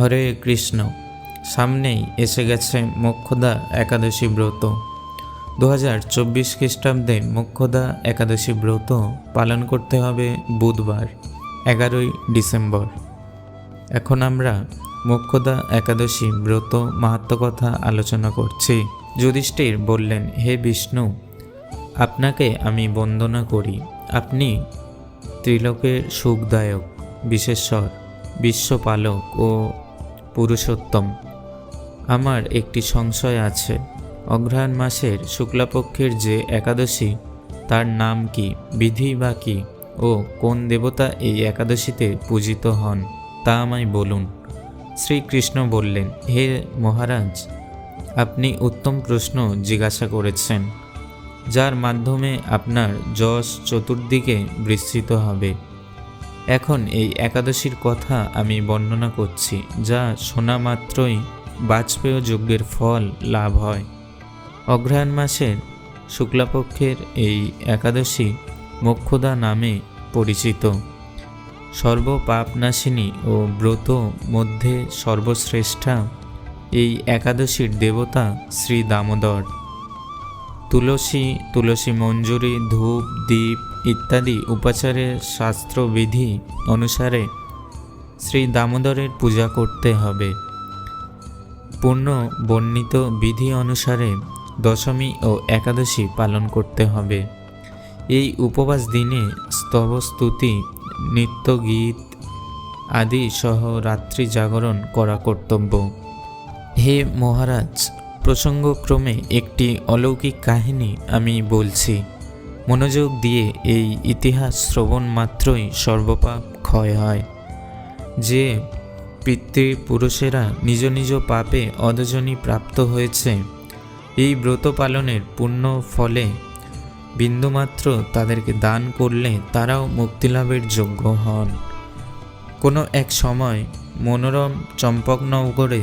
হরে কৃষ্ণ, সামনেই এসে গেছে মোক্ষদা একাদশী ব্রত। দু হাজার চব্বিশ খ্রিস্টাব্দে মোক্ষদা একাদশী ব্রত পালন করতে হবে বুধবার, এগারোই ডিসেম্বর। এখন আমরা মোক্ষদা একাদশী ব্রত মাহাত্ম কথা আলোচনা করছি। যুধিষ্ঠির বললেন, হে বিষ্ণু, আপনাকে আমি বন্দনা করি। আপনি ত্রিলোকের সুখদায়ক, বিশেশ্বর, বিশ্বপালক ও পুরুষোত্তম। আমার একটি সংশয় আছে। অঘ্রাণ মাসের শুক্লাপক্ষের যে একাদশী, তার নাম কি, বিধি বা কি, ও কোন দেবতা এই একাদশীতে পূজিত হন, তা আমায় বলুন। শ্রীকৃষ্ণ বললেন, হে মহারাজ, আপনি উত্তম প্রশ্ন জিজ্ঞাসা করেছেন, যার মাধ্যমে আপনার যশ চতুর্দিকে বিস্তৃত হবে। এখন এই একাদশীর কথা আমি বর্ণনা করছি, যা শোনা মাত্রই বাজপেয় যজ্ঞের ফল লাভ হয়। অগ্রহায়ণ মাসের শুক্লাপক্ষের এই একাদশী মোক্ষদা নামে পরিচিত। সর্বপাপনাশিনী ও ব্রত মধ্যে সর্বশ্রেষ্ঠা এই একাদশীর দেবতা শ্রী দামোদর। তুলসী তুলসী মঞ্জুরি, ধূপ দ্বীপ ইত্যাদি উপাচারের শাস্ত্রবিধি অনুসারে শ্রী দামোদরের পূজা করতে হবে। পূর্ণ বর্ণিত বিধি অনুসারে দশমী ও একাদশী পালন করতে হবে। এই উপবাস দিনে স্তবস্তুতি নৃত্য গীত আদি সহ রাত্রি জাগরণ করা কর্তব্য। হে মহারাজ প্রসঙ্গক্রমে একটি অলৌকিক কাহিনী আমি বলছি। মনোযোগ দিয়ে এই ইতিহাস শ্রবণ মাত্রই সর্বপাপ ক্ষয় হয়। যে পিতৃপুরুষেরা নিজ নিজ পাপে অদজনী প্রাপ্ত হয়েছে, এই ব্রত পালনের পুণ্য ফলে বিন্দুমাত্র তাদেরকে দান করলে তারাও মুক্তিলাভের যোগ্য হন। কোনো এক সময় মনোরম চম্পকনগরে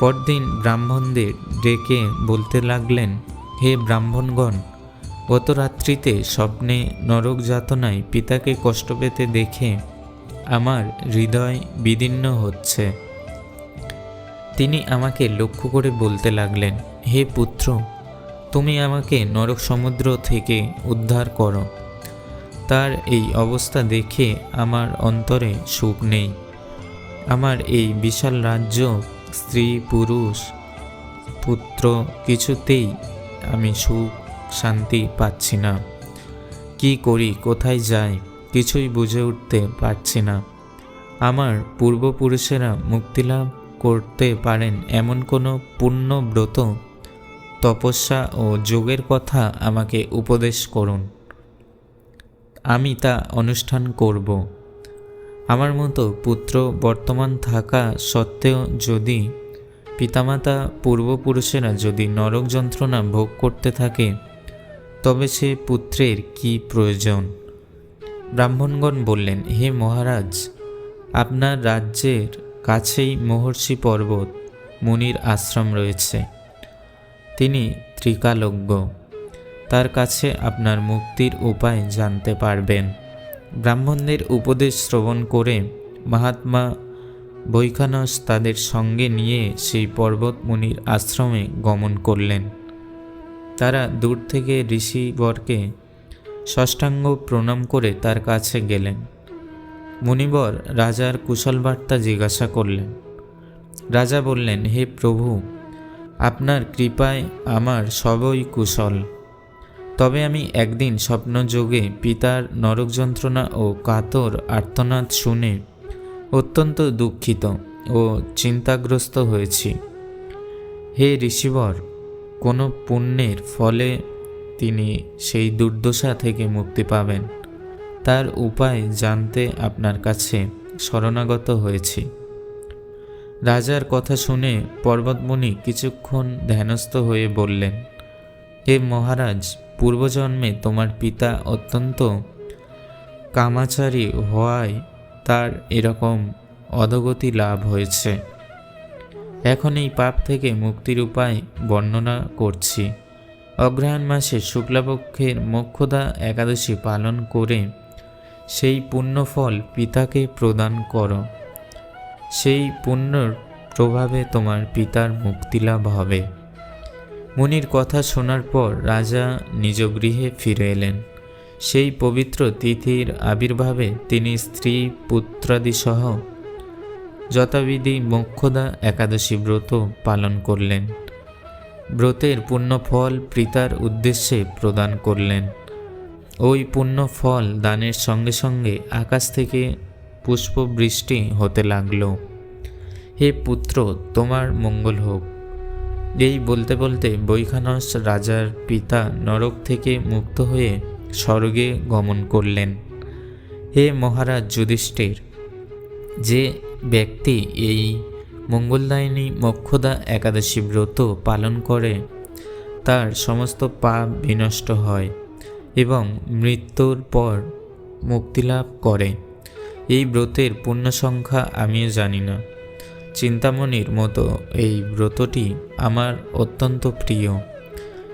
পরদিন ব্রাহ্মণদের ডেকে বলতে লাগলেন, হে ব্রাহ্মণগণ গত রাত্রিতে স্বপ্নে নরক যাতনায় পিতাকে কষ্ট পেতে দেখে আমার হৃদয় বিদীর্ণ হচ্ছে। তিনি আমাকে লক্ষ্য করে বলতে লাগলেন, হে পুত্র, তুমি আমাকে নরক সমুদ্র থেকে উদ্ধার করো। তার এই অবস্থা দেখে আমার অন্তরে সুখ নেই। আমার এই বিশাল রাজ্য স্ত্রী, পুরুষ, পুত্র কিছুতেই আমি সুখ, শান্তি পাচ্ছি না। কি করি, কোথায় যাই, কিছুই বুঝে উঠতে পারছি না। আমার পূর্বপুরুষেরা মুক্তিলাভ করতে পারেন এমন কোনো পূর্ণ ব্রত তপস্যা ও যোগের কথা আমাকে উপদেশ করুন। আমি তা অনুষ্ঠান করব। আমার মতো পুত্র বর্তমান থাকা সত্ত্বেও যদি পিতামাতা পূর্বপুরুষেরা যদি নরক যন্ত্রণা ভোগ করতে থাকে, তবে সে পুত্রের কি প্রয়োজন? ব্রাহ্মণগণ বললেন, হে মহারাজ, আপনার রাজ্যের কাছেই মহর্ষি পর্বত মুনির আশ্রম রয়েছে। তিনি ত্রিকালজ্ঞ। তার কাছে আপনার মুক্তির উপায় জানতে পারবেন। ব্রাহ্মণদের উপদেশ শ্রবণ করে মহাত্মা বৈখানস তাদের সঙ্গে নিয়ে সেই পর্বত মুনির আশ্রমে গমন করলেন। তারা দূর থেকে ঋষিবরকে ষষ্ঠাঙ্গ প্রণাম করে তার কাছে গেলেন। মুনিবর রাজার কুশলবার্তা জিজ্ঞাসা করলেন। রাজা বললেন, হে প্রভু, আপনার কৃপায় আমার সবই কুশল। তবে আমি একদিন স্বপ্নযোগে পিতার নরক যন্ত্রণা ও কাতর আর্তনাদ শুনে অত্যন্ত দুঃখিত ও চিন্তাগ্রস্ত হয়েছি। হে ঋষিবর, কোনো পুণ্যের ফলে তিনি সেই দুর্দশা থেকে মুক্তি পাবেন। তার উপায় জানতে আপনার কাছে শরণাগত হয়েছি। রাজার কথা শুনে পর্বতমণি কিছুক্ষণ ধ্যানস্থ হয়ে বললেন, হে মহারাজ পূর্বজন্মে তোমার পিতা অত্যন্ত কামাচারী হওয়ায় তার এরকম অধগতি লাভ হয়েছে। এখন এই পাপ থেকে মুক্তির উপায় বর্ণনা করছি। অগ্রহায়ণ মাসে শুক্লাপক্ষের মোক্ষদা একাদশী পালন করে সেই পুণ্যফল পিতাকে প্রদান করো। সেই পুণ্যর প্রভাবে তোমার পিতার মুক্তিলাভ হবে। মুনির কথা শোনার পর রাজা নিজ গৃহে ফিরে এলেন। সেই পবিত্র তিথির আবির্ভাবে তিনি স্ত্রী পুত্রাদিসহ যথাবিধি মোক্ষদা একাদশী ব্রত পালন করলেন। ব্রতের পুণ্য ফল পিতার উদ্দেশ্যে প্রদান করলেন। ওই পুণ্য ফল দানের সঙ্গে সঙ্গে আকাশ থেকে পুষ্পবৃষ্টি হতে লাগল। হে পুত্র, তোমার মঙ্গল হোক। এই বলতে বলতে বৈখানস রাজার পিতা নরক থেকে মুক্ত হয়ে স্বর্গে গমন করলেন। হে মহারাজ যুধিষ্ঠির, যে ব্যক্তি এই মঙ্গলদায়িনী মোক্ষদা একাদশী ব্রত পালন করে, তার সমস্ত পাপ বিনষ্ট হয় এবং মৃত্যুর পর মুক্তিলাভ করে। এই ব্রতের পূর্ণ সংখ্যা আমিও জানি না। চিন্তামণির মতো এই ব্রতটি আমার অত্যন্ত প্রিয়।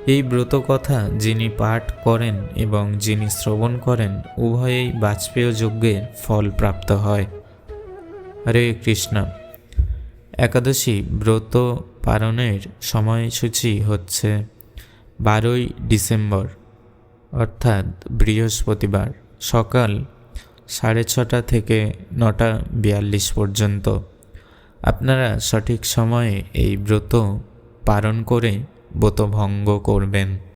এই ব্রত কথা যিনি পাঠ করেন এবং যিনি শ্রবণ করেন, উভয়েই বাজপেয় যজ্ঞের ফল প্রাপ্ত হয়। হরে কৃষ্ণ। একাদশী ব্রত পালনের সময়সূচি হচ্ছে বারোই ডিসেম্বর, অর্থাৎ বৃহস্পতিবার, সকাল সাড়ে ছটা থেকে নটা বিয়াল্লিশ পর্যন্ত। আপনারা সঠিক সময়ে এই ব্রত পালন করে ব্রত ভঙ্গ করবেন।